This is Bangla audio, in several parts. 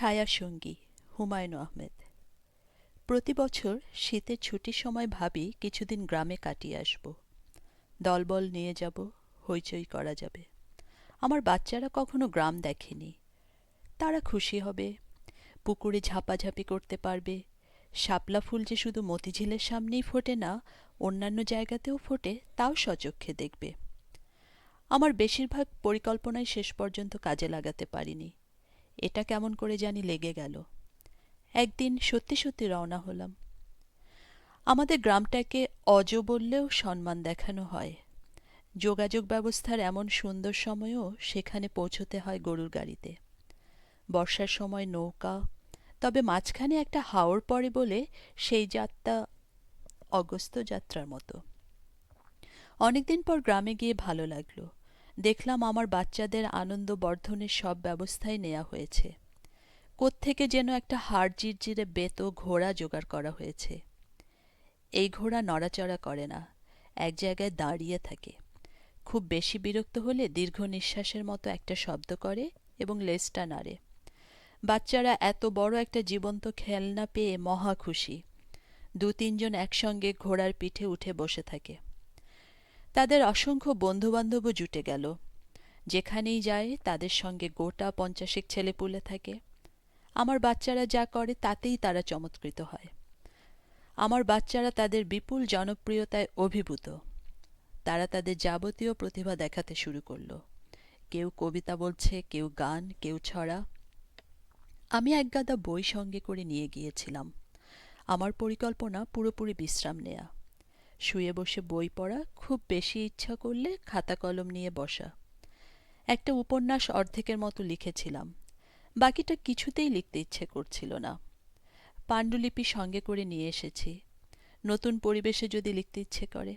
ছায়া সঙ্গী হুমায়ুন আহমেদ। প্রতি বছর শীতের ছুটির সময় ভাবি কিছুদিন গ্রামে কাটিয়ে আসব। দলবল নিয়ে যাব, হইচই করা যাবে। আমার বাচ্চারা কখনো গ্রাম দেখেনি। তারা খুশি হবে, পুকুরে ঝাপাঝাপি করতে পারবে। শাপলা ফুল যে শুধু মতিঝিলের সামনেই ফোটে না, অন্যান্য জায়গাতেও ফোটে, তাও সচক্ষে দেখবে। আমার বেশিরভাগ পরিকল্পনাই শেষ পর্যন্ত কাজে লাগাতে পারিনি। এটা কেমন করে জানি লেগে গেল। একদিন সত্যি সত্যি রওনা হলাম। আমাদের গ্রামটাকে অজ বললেও সম্মান দেখানো হয়। যোগাযোগ ব্যবস্থার এমন সুন্দর সময়েও সেখানে পৌঁছতে হয় গরুর গাড়িতে। বর্ষার সময় নৌকা, তবে মাঝখানে একটা হাওর পড়ে বলে সেই যাত্রা অগস্ত যাত্রার মতো। অনেকদিন পর গ্রামে গিয়ে ভালো লাগল। দেখলাম আমার বাচ্চাদের আনন্দ বর্ধনের সব ব্যবস্থাই নেওয়া হয়েছে। কোত্থেকে যেন একটা হাড় জিরজিরে বেত ঘোড়া জোগাড় করা হয়েছে। এই ঘোড়া নড়াচড়া করে না, এক জায়গায় দাঁড়িয়ে থাকে। খুব বেশি বিরক্ত হলে দীর্ঘ নিঃশ্বাসের মতো একটা শব্দ করে এবং লেজটা নাড়ে। বাচ্চারা এত বড় একটা জীবন্ত খেলনা পেয়ে মহা খুশি। দু তিনজন একসঙ্গে ঘোড়ার পিঠে উঠে বসে থাকে। তাদের অসংখ্য বন্ধুবান্ধবও জুটে গেল। যেখানেই যায়, তাদের সঙ্গে গোটা পঞ্চাশেক ছেলেপুলে থাকে। আমার বাচ্চারা যা করে, তাতেই তারা চমৎকৃত হয়। আমার বাচ্চারা তাদের বিপুল জনপ্রিয়তায় অভিভূত। তারা তাদের যাবতীয় প্রতিভা দেখাতে শুরু করল। কেউ কবিতা বলছে, কেউ গান, কেউ ছড়া। আমি একগাদা বই সঙ্গে করে নিয়ে গিয়েছিলাম। আমার পরিকল্পনা পুরোপুরি বিশ্রাম নেয়া। শুয়ে বসে বই পড়া, খুব বেশি ইচ্ছা করলে খাতা কলম নিয়ে বসা। একটা উপন্যাস অর্ধেকের মতো লিখেছিলাম। বাকিটা কিছুতেই লিখতে ইচ্ছে করছিল না। পাণ্ডুলিপি সঙ্গে করে নিয়ে এসেছি। নতুন পরিবেশে যদি লিখতে ইচ্ছে করে।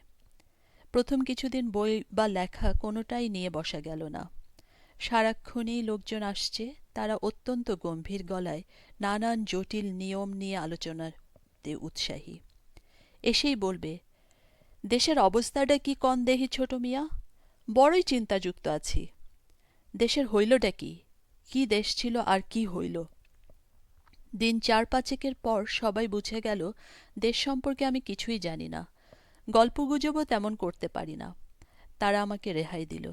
প্রথম কিছুদিন বই বা লেখা কোনোটাই নিয়ে বসা গেল না। সারাক্ষণই লোকজন আসছে, তারা অত্যন্ত গম্ভীর গলায় নানান জটিল নিয়ম নিয়ে আলোচনাতে উৎসাহী। এসেই বলবে দেশের অবস্থাটা কি কন দেহি ছোট মিয়া? বড়ই চিন্তাযুক্ত আছি। দেশের হইলটা কি? কি দেশ ছিল আর কি হইল? দিন চার পাঁচেকের পর সবাই বুঝে গেল, দেশ সম্পর্কে আমি কিছুই জানি না। গল্পগুজবও তেমন করতে পারি না। তারা আমাকে রেহাই দিল।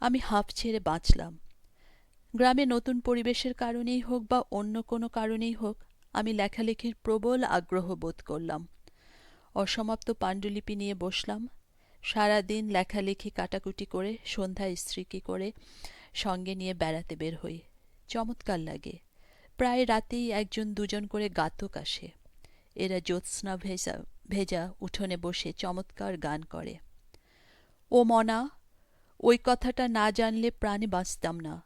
আমি হাঁপ ছেড়ে বাঁচলাম। গ্রামে নতুন পরিবেশের কারণেই হোক বা অন্য কোনো কারণেই হোক, আমি লেখালেখির প্রবল আগ্রহ বোধ করলাম। অসমাপ্ত পাণ্ডুলিপি নিয়ে বসলাম। সারা দিন লেখালেখি কাটাকুটি করে, সন্ধ্যায় স্ত্রীকে করে সঙ্গে নিয়ে বেড়াতে বের হই। চমৎকার লাগে। প্রায় রাতেই একজন দুজন করে গাতক আসে। এরা জ্যোৎস্না ভেজা ভেজা উঠোনে বসে চমৎকার গান করে। ও মনা, ওই কথাটা না জানলে প্রাণে বাঁচতাম না।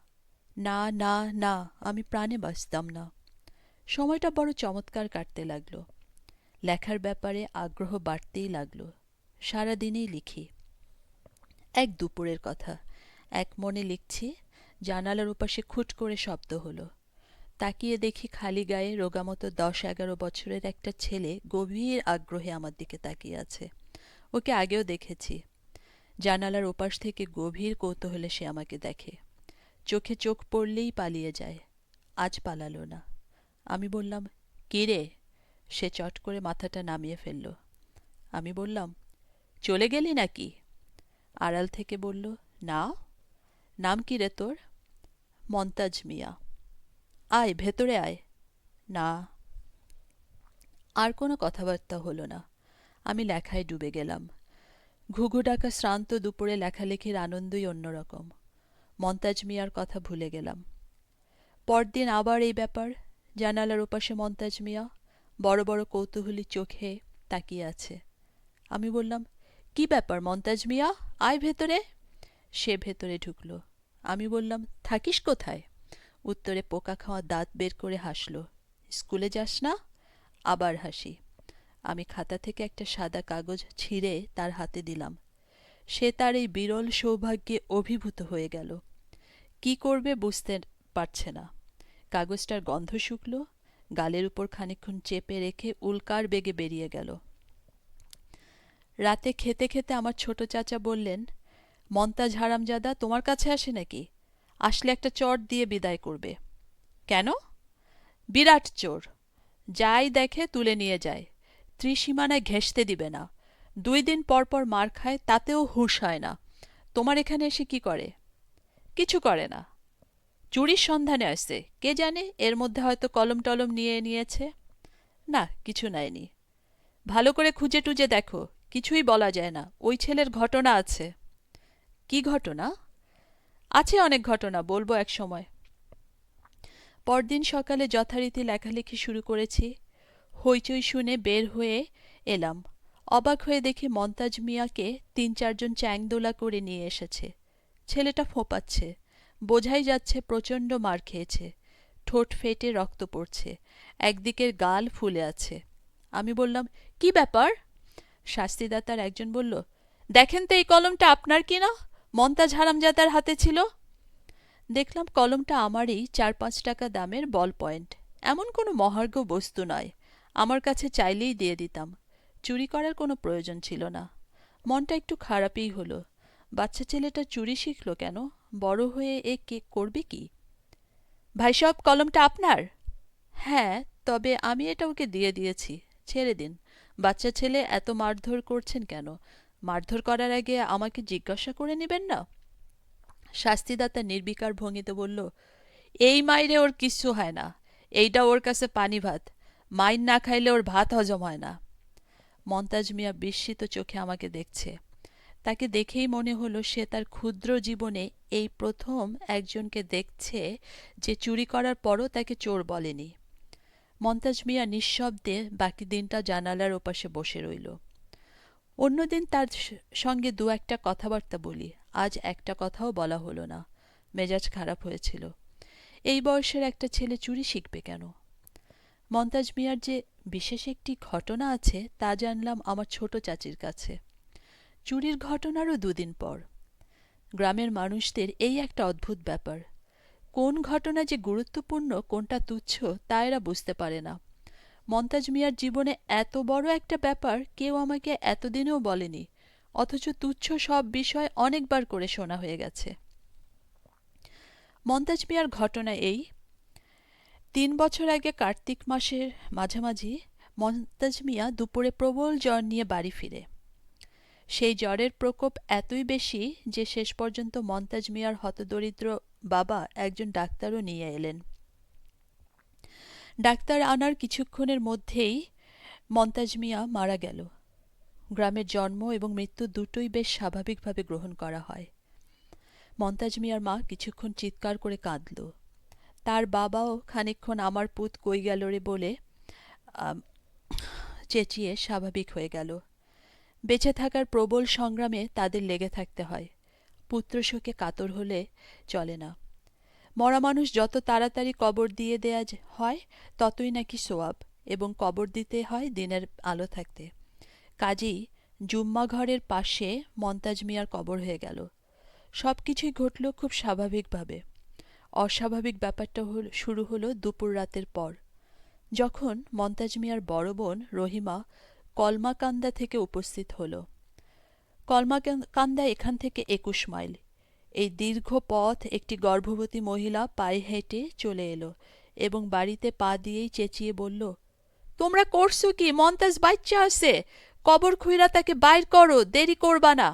না না না, আমি প্রাণে বাঁচতাম না। সময়টা বড় চমৎকার কাটতে লাগল। লেখার ব্যাপারে আগ্রহ বাড়তেই লাগল। সারাদিনেই লিখি। এক দুপুরের কথা। এক মনে লিখছি, জানালার ওপাশে খুট করে শব্দ হলো। তাকিয়ে দেখি খালি গায়ে রোগামতো দশ এগারো বছরের একটা ছেলে গভীর আগ্রহে আমার দিকে তাকিয়ে আছে। ওকে আগেও দেখেছি। জানালার ওপাশ থেকে গভীর কৌতূহলে সে আমাকে দেখে। চোখে চোখ পড়লেই পালিয়ে যায়। আজ পালালো না। আমি বললাম কে রে সে চট করে মাথাটা নামিয়ে ফেলল। আমি বললাম, চলে গেলি নাকি? আড়াল থেকে বলল, না। নাম কি রে তোর? মন্তাজ মিয়া। আয়, ভেতরে আয়। না। আর কোনো কথাবার্তা হলো না। আমি লেখায় ডুবে গেলাম। ঘুঘু ডাকা শ্রান্ত দুপুরে লেখালেখির আনন্দই অন্যরকম। মন্তাজ মিয়ার কথা ভুলে গেলাম। পরদিন আবার এই ব্যাপার, জানালার ওপাশে মন্তাজ মিয়া। বড় বড় কৌতূহলী চোখে তাকিয়ে আছে। আমি বললাম, কি ব্যাপার মন্তাজ মিয়া? আয় ভেতরে। সে ভেতরে ঢুকলো। আমি বললাম, থাকিস কোথায়? উত্তরে পোকা খাওয়া দাঁত বের করে হাসল, স্কুলে যাস না? আবার হাসি। আমি খাতা থেকে একটা সাদা কাগজ ছিঁড়ে তার হাতে দিলাম। সে তার এই বিরল সৌভাগ্যে অভিভূত হয়ে গেল। কি করবে বুঝতে পারছে না। কাগজটার গন্ধ শুকল গালের উপর খানিক্ষণ চেপে রেখে উল্কার বেগে বেরিয়ে গেল। রাতে খেতে খেতে আমার ছোট চাচা বললেন মন্তাজ হারামজাদা তোমার কাছে আসে নাকি? আসলে একটা চট দিয়ে বিদায় করবে। কেন? বিরাট চোর। যাই দেখে তুলে নিয়ে যায়। ত্রিসীমানায় ঘেঁষতে দিবে না। দুই দিন পর পর মার খায়, তাতেও হুঁশ হয় না। তোমার এখানে এসে কি করে? কিছু করে না। চুরির সন্ধানে আসছে। কে জানে এর মধ্যে হয়তো কলম টলম নিয়ে নিয়েছে? না, কিছু নেয়নি। ভালো করে খুঁজে টুজে দেখো, কিছুই বলা যায় না, ওই ছেলের ঘটনা আছে। কি ঘটনা? আছে অনেক ঘটনা, বলব এক সময়। পরদিন সকালে যথারীতি লেখালেখি শুরু করেছি, হইচই শুনে বের হয়ে এলাম। অবাক হয়ে দেখি মন্তাজ মিয়াকে তিন চারজন চ্যাংদোলা করে নিয়ে এসেছে। ছেলেটা ফোঁপাচ্ছে। বোঝাই যাচ্ছে প্রচণ্ড মার খেয়েছে। ঠোঁট ফেটে রক্ত পড়ছে। একদিকের গাল ফুলে আছে। আমি বললাম, কি ব্যাপার? শাস্তিদাতার একজন বলল, দেখেন তো এই কলমটা আপনার কি না? মন্তাজ হারামজাদার হাতে ছিল? দেখলাম কলমটা আমারই চার পাঁচ টাকা দামের বল পয়েন্ট। এমন কোনো মহার্ঘ বস্তু নয়। আমার কাছে চাইলেই দিয়ে দিতাম। চুরি করার কোনো প্রয়োজন ছিল না। মনটা একটু খারাপই হলো। বাচ্চা ছেলেটা চুরি শিখল কেন? বড় হয়ে এ কেক করবে কি? ভাই, সব কলমটা আপনার? হ্যাঁ তবে আমি এটা ওকে দিয়ে দিয়েছি। ছেড়ে দিন। বাচ্চা ছেলে এত মারধর করছেন কেন? মারধর করার আগে আমাকে জিজ্ঞাসা করে নেবেন না? শাস্তিদাতা নির্বিকার ভঙ্গিতে বলল, এই মাইরে ওর কিচ্ছু হয় না। এইটা ওর কাছে পানি ভাত। মাইন না খাইলে ওর ভাত হজম হয় না। মন্তাজ মিয়া বিস্মিত চোখে আমাকে দেখছে। তাকে দেখেই মনে হলো সে তার ক্ষুদ্র জীবনে এই প্রথম একজনকে দেখছে যে চুরি করার পরও তাকে চোর বলেনি। মন্তাজ মিয়া নিঃশব্দে বাকি দিনটা জানালার ওপাশে বসে রইল। অন্যদিন তার সঙ্গে দু একটা কথাবার্তা বলি। আজ একটা কথাও বলা হলো না। মেজাজ খারাপ হয়েছিল। এই বয়সের একটা ছেলে চুরি শিখবে কেন? মন্তাজ মিয়ার যে বিশেষ একটি ঘটনা আছে তা জানলাম আমার ছোট চাচির কাছে। চুরির ঘটনারও দুদিন পর। গ্রামের মানুষদের এই একটা অদ্ভুত ব্যাপার। কোন ঘটনা যে গুরুত্বপূর্ণ, কোনটা তুচ্ছ, তা এরা বুঝতে পারে না। মন্তাজ মিয়ার জীবনে এত বড় একটা ব্যাপার কেউ আমাকে এতদিনেও বলেনি, অথচ তুচ্ছ সব বিষয় অনেকবার করে শোনা হয়ে গেছে। মন্তাজ মিয়ার ঘটনা এই। তিন বছর আগে কার্তিক মাসের মাঝামাঝি মন্তাজ মিয়া দুপুরে প্রবল জ্বর নিয়ে বাড়ি ফিরে। সেই জ্বরের প্রকোপ এতই বেশি যে শেষ পর্যন্ত মন্তাজ মিয়ার হতদরিদ্র বাবা একজন ডাক্তারও নিয়ে এলেন। ডাক্তার আনার কিছুক্ষণের মধ্যেই মন্তাজ মিয়া মারা গেল। গ্রামের জন্ম এবং মৃত্যু দুটোই বেশ স্বাভাবিকভাবে গ্রহণ করা হয়। মন্তাজ মিয়ার মা কিছুক্ষণ চিৎকার করে কাঁদল। তার বাবাও খানিকক্ষণ আমার পুত কই গেল রে বলে চেঁচিয়ে স্বাভাবিক হয়ে গেল। বেঁচে থাকার প্রবল সংগ্রামে তাদের লেগে থাকতে হয়। পুত্রশোকে কাতর হলে চলে না। মরা মানুষ যত তাড়াতাড়ি কবর দিয়ে দেয়া হয়, ততই নাকি সোয়াব এবং কবর দিতে হয় দিনের আলো থাকতে। কাজেই জুম্মা ঘরের পাশে মন্তাজ মিয়ার কবর হয়ে গেল। সব কিছুই ঘটল খুব স্বাভাবিকভাবে। অস্বাভাবিক ব্যাপারটা হল শুরু হলো দুপুর রাতের পর। যখন মন্তাজ মিয়ার বড় বোন রহিমা কলমাকান্দা থেকে উপস্থিত হল। কলমাকান্দা এখান থেকে একুশ মাইল। এই দীর্ঘ পথ একটি গর্ভবতী মহিলা পায়ে হেঁটে চলে এলো এবং বাড়িতে পা দিয়েই চেঁচিয়ে বলল, তোমরা করছ কি? মন্তাজ বাচ্চা আছে। কবর খুইরা তাকে বাইর করো, দেরি করবা না।